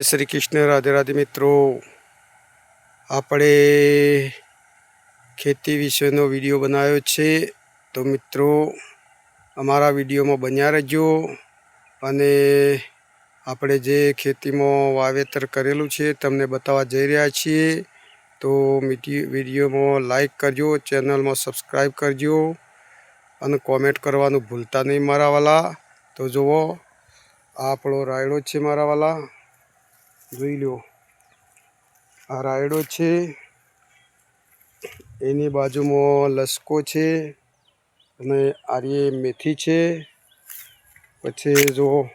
શ્રી કૃષ્ણ, રાધે રાધે મિત્રો. આપણે ખેતી વિશેનો વીડિયો બનાવ્યો છે. તો મિત્રો, અમારા વિડીયોમાં બન્યા રહેજો. અને આપણે જે ખેતીમાં વાવેતર કરેલું છે, તમને બતાવવા જઈ રહ્યા છીએ. તો વિડીયોમાં લાઈક કરજો, ચેનલમાં સબસ્ક્રાઈબ કરજો. અને કોમેન્ટ કરવાનું ભૂલતા નહીં મારા વાલા. તો જુઓ, આપણો રાયડો છે મારા વાલા. જોઈ લો આ રાયડો છે. એની બાજુમાં લસકો છે. અને આર્ય મેથી છે. પછી જો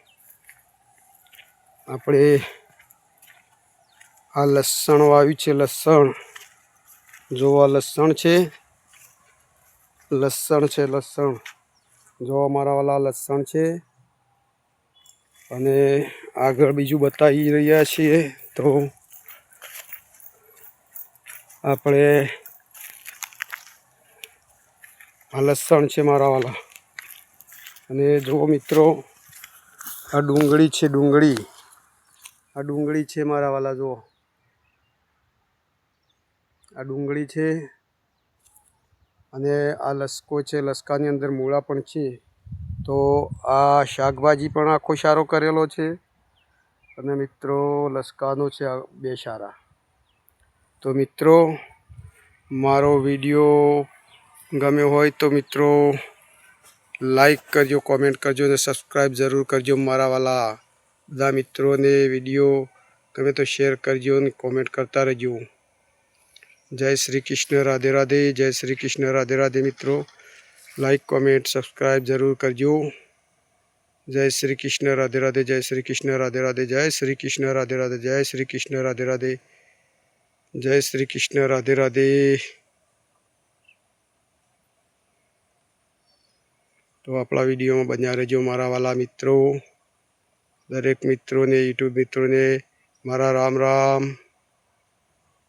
આપણે આ લસણ વાવ્યું છે, લસણ. જો આ લસણ છે. લસણ છે, લસણ. જો અમારા વાલા લસણ છે. અને આગળ બીજું બતાવી રહ્યા છીએ તો આપણે આ લસણ છે મારા વાલા. અને જુઓ મિત્રો, આ ડુંગળી છે ડુંગળી. આ ડુંગળી છે મારા વાલા, જુઓ. આ ડુંગળી છે અને આ લસકો છે, લસકાની અંદર મૂળા પણ છે. તો આ શાકભાજી પણ આખો સારો કરેલો છે. અને મિત્રો, લસકાનો છે આ બે સારા. તો મિત્રો, મારો વીડિયો ગમ્યો હોય તો મિત્રો, લાઈક કરજો, કોમેન્ટ કરજો અને સબસ્ક્રાઈબ જરૂર કરજો મારા વાલા. બધા મિત્રોને વીડિયો ગમે તો શેર કરજો અને કોમેન્ટ કરતા રહેજો. જય શ્રી કૃષ્ણ, રાધે રાધે, જય શ્રી કૃષ્ણ, રાધે રાધે મિત્રો. લાઈક કોમેન્ટ સબસ્ક્રાઈબ જરૂર કરજો. જય શ્રી કૃષ્ણ, રાધે રાધે, જય શ્રી કૃષ્ણ, રાધે રાધે, જય શ્રી કૃષ્ણ, રાધે રાધે, જય શ્રી કૃષ્ણ, રાધે રાધે, જય શ્રી કૃષ્ણ, રાધે રાધે. તો આપણા વિડીયોમાં બન્યા રહેજો મારા વાલા મિત્રો. દરેક મિત્રોને, યુટ્યુબ મિત્રોને, મારા રામ રામ.